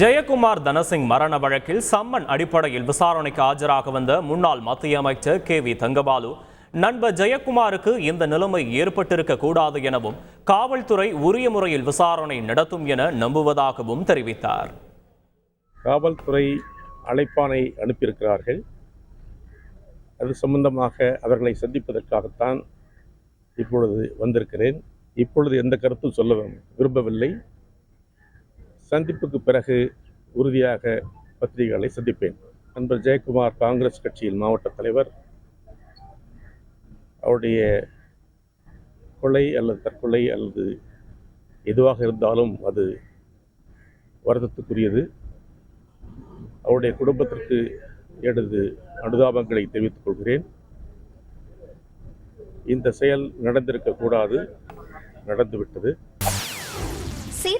ஜெயக்குமார் தனசிங் மரண வழக்கில் சம்மன் அடிப்படையில் விசாரணைக்கு ஆஜராக வந்த முன்னாள் மத்திய அமைச்சர் கே வி தங்கபாலு. நண்பர் ஜெயக்குமாருக்கு இந்த நிலைமை ஏற்பட்டிருக்க கூடாது எனவும் காவல்துறை உரிய முறையில் விசாரணை நடத்தும் என நம்புவதாகவும் தெரிவித்தார். காவல்துறை அழைப்பானை அனுப்பியிருக்கிறார்கள். அது சம்பந்தமாக அவர்களை சந்திப்பதற்காகத்தான் இப்பொழுது வந்திருக்கிறேன். இப்பொழுது எந்த கருத்தும் சொல்ல விரும்பவில்லை. சந்திப்புக்கு பிறகு உறுதியாக பத்திரிகைகளை சந்திப்பேன். நண்பர் ஜெயக்குமார் காங்கிரஸ் கட்சியின் மாவட்ட தலைவர். அவருடைய கொலை அல்லது தற்கொலை அல்லது எதுவாக இருந்தாலும் அது வருத்தத்துக்குரியது. அவருடைய குடும்பத்திற்கு எனது அனுதாபங்களை தெரிவித்துக் கொள்கிறேன். இந்த செயல் நடந்திருக்கக்கூடாது நடந்துவிட்டது.